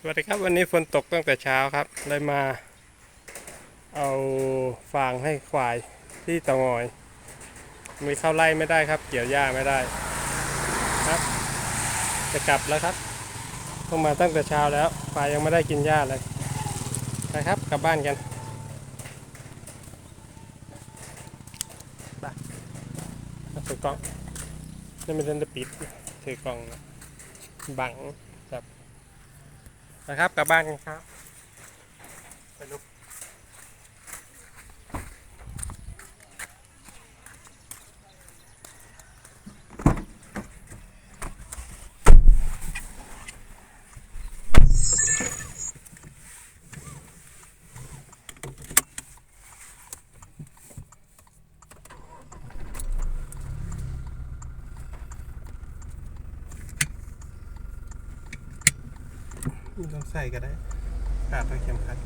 สวัสดีครับวันนี้ฝนตกตั้งแต่เช้าครับ เลยมา เอาฟางให้ควายที่ตางอย มีเข้าไล่ไม่ได้ครับ เกี่ยวหญ้าไม่ได้ครับ จะกลับแล้วครับต้องมาตั้งแต่เช้าแล้วควายยังไม่ได้กินหญ้าเลยไปครับกลับบ้านกันไปถือกล้องนี่ม่ทันจะปิดถือกล้องบังครับ นะครับกลับบ้านกันครับไปลุก ไม่ต้องใส่ก็ได้ขาดตัวเข็มขัด